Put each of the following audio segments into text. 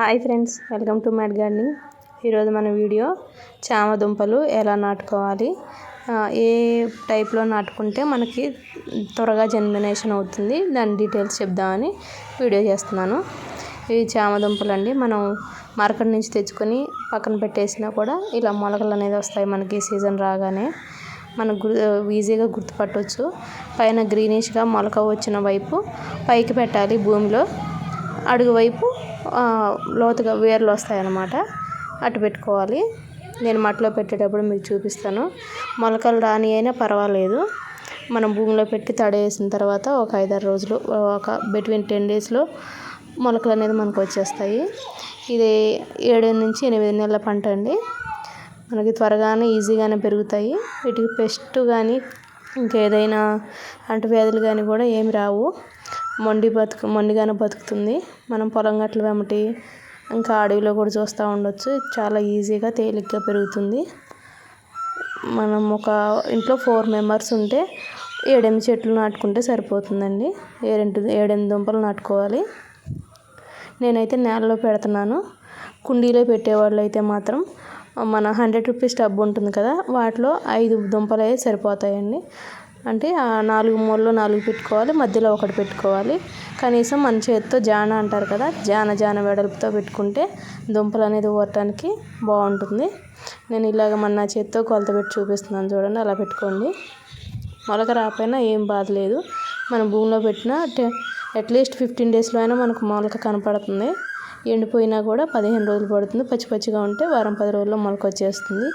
Hi friends welcome to mad gardening. ఈరోజు మన video చామ దుంపలు ఎలా నాటుకోవాలి? ఏ టైప్లో నాటుకుంటే మనకి త్వరగా జర్మినేషన్ అవుతుంది? దాని డీటెయిల్స్ చెప్దామని వీడియో చేస్తున్నాను. ఇవి చామ దుంపలు అండి మనం మార్కెట్ నుంచి తెచ్చుకొని పక్కన పెట్టేసినా కూడా ఇలా మొలకలు అనేది వస్తాయి మనకి సీజన్ రాగానే. మనకు గుర్ ఈజీగా గుర్తుపట్టవచ్చు పైన గ్రీనిష్గా మొలక వచ్చిన వైపు పైకి పెట్టాలి భూమిలో. అడుగు వైపు లోతుగా వేర్లు వస్తాయి అన్నమాట అటు పెట్టుకోవాలి. నేను మట్టిలో పెట్టేటప్పుడు మీకు చూపిస్తాను. మొలకలు రాని అయినా పర్వాలేదు. మనం భూమిలో పెట్టి తడేసిన తర్వాత ఒక ఐదారు రోజులు ఒక బిట్వీన్ టెన్ డేస్లో మొలకలు అనేది మనకు వచ్చేస్తాయి. ఇది ఏడు నుంచి ఎనిమిది నెలల పంట అండి. మనకి త్వరగానే ఈజీగానే పెరుగుతాయి. వీటికి పెస్ట్ కానీ ఇంకేదైనా అంటువ్యాధులు కానీ కూడా ఏమి రావు. మొండి బతుకు మొండిగానే బతుకుతుంది. మనం పొలం గట్ల వెంబటి ఇంకా అడవిలో కూడా చూస్తూ ఉండొచ్చు. చాలా ఈజీగా తేలిగ్గా పెరుగుతుంది. మనం ఒక ఇంట్లో ఫోర్ మెంబర్స్ ఉంటే ఏడెనిమిది చెట్లు నాటుకుంటే సరిపోతుందండి. ఏడెంటి ఏడెనిమిది దుంపలు నాటుకోవాలి. నేనైతే నేలలో పెడుతున్నాను. కుండీలో పెట్టేవాళ్ళు అయితే మాత్రం మన హండ్రెడ్ రూపీస్ టబ్ ఉంటుంది కదా వాటిలో ఐదు దుంపలు అయితే సరిపోతాయండి. అంటే ఆ నాలుగు మూలలో నాలుగు పెట్టుకోవాలి మధ్యలో ఒకటి పెట్టుకోవాలి. కనీసం మన చేతితో జాన అంటారు కదా జాన జాన వెడల్పుతో పెట్టుకుంటే దుంపలు అనేది ఊరటానికి బాగుంటుంది. నేను ఇలాగ మన చేతితో కొలత పెట్టి చూపిస్తున్నాను చూడండి అలా పెట్టుకోండి. మొలక రాకపోయినా ఏం బాధ లేదు. మనం భూమిలో పెట్టిన అట్లీస్ట్ ఫిఫ్టీన్ డేస్లో అయినా మనకు మొలక కనపడుతుంది. ఎండిపోయినా కూడా పదిహేను రోజులు పడుతుంది. పచ్చి పచ్చిగా ఉంటే వారం పది రోజుల్లో మొలక వచ్చేస్తుంది.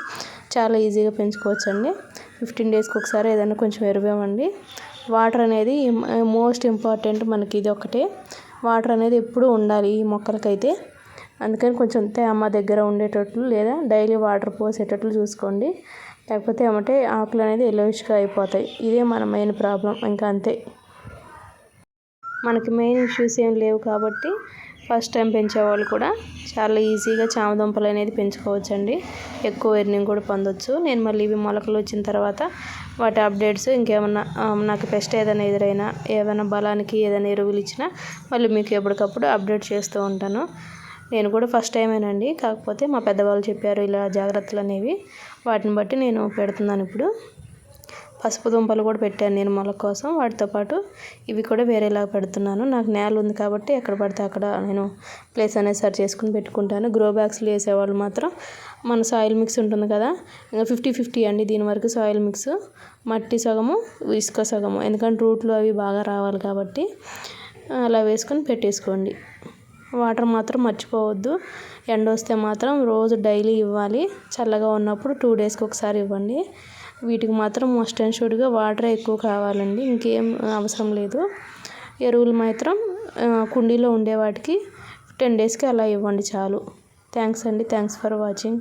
చాలా ఈజీగా పెంచుకోవచ్చండి. ఫిఫ్టీన్ డేస్కి ఒకసారి ఏదైనా కొంచెం ఎరువేమండి వాటర్ అనేది మోస్ట్ ఇంపార్టెంట్ మనకి ఇది ఒకటే వాటర్ అనేది ఎప్పుడూ ఉండాలి ఈ మొక్కలకైతే. అందుకని కొంచెం తేమ దగ్గర ఉండేటట్లు లేదా డైలీ వాటర్ పోసేటట్లు చూసుకోండి. లేకపోతే ఏమంటే ఆకులు అనేది ఎలోయిష్గా అయిపోతాయి. ఇదే మన మెయిన్ ప్రాబ్లం ఇంకా అంతే. మనకి మెయిన్ ఇష్యూస్ ఏం లేవు కాబట్టి ఫస్ట్ టైం పెంచేవాళ్ళు కూడా చాలా ఈజీగా చామదుంపలు అనేది పెంచుకోవచ్చండి. ఎక్కువ ఎర్నింగ్ కూడా పొందొచ్చు. నేను మళ్ళీ ఇవి మొలకలు వచ్చిన తర్వాత వాటి అప్డేట్స్ ఇంకేమన్నా నాకు పెస్ట్ ఏదైనా ఎదురైనా ఏదైనా బలానికి ఏదైనా ఎరువులు ఇచ్చినా మళ్ళీ మీకు ఎప్పటికప్పుడు అప్డేట్ చేస్తూ ఉంటాను. నేను కూడా ఫస్ట్ టైమేనండి. కాకపోతే మా పెద్దవాళ్ళు చెప్పారు ఇలా జాగ్రత్తలు అనేవి. వాటిని బట్టి నేను పెడుతున్నాను ఇప్పుడు. పసుపు దుంపలు కూడా పెట్టాను నేను మొలక కోసం. వాటితో పాటు ఇవి కూడా వేరేలా పెడుతున్నాను. నాకు నేల ఉంది కాబట్టి ఎక్కడ పడితే అక్కడ నేను ప్లేస్ అనేది సరి చేసుకుని పెట్టుకుంటాను. గ్రో బ్యాగ్స్లో వేసేవాళ్ళు మాత్రం మన సాయిల్ మిక్స్ ఉంటుంది కదా. ఇంకా ఫిఫ్టీ ఫిఫ్టీ అండి దీని వరకు సాయిల్ మిక్స్ మట్టి సగము ఇసుక సగము. ఎందుకంటే రూట్లు అవి బాగా రావాలి కాబట్టి అలా వేసుకొని పెట్టేసుకోండి. వాటర్ మాత్రం మర్చిపోవద్దు. ఎండ వస్తే మాత్రం రోజు డైలీ ఇవ్వాలి. చల్లగా ఉన్నప్పుడు టూ డేస్కి ఒకసారి ఇవ్వండి. వీటికి మాత్రం మస్ట్ అండ్ షుడ్గా వాటర్ ఎక్కువ కావాలండి. ఇంకేం అవసరం లేదు. ఎరువులు మాత్రం కుండీలో ఉండే వాటికి టెన్ డేస్కి అలా ఇవ్వండి చాలు. థ్యాంక్స్ అండి. Thanks for watching.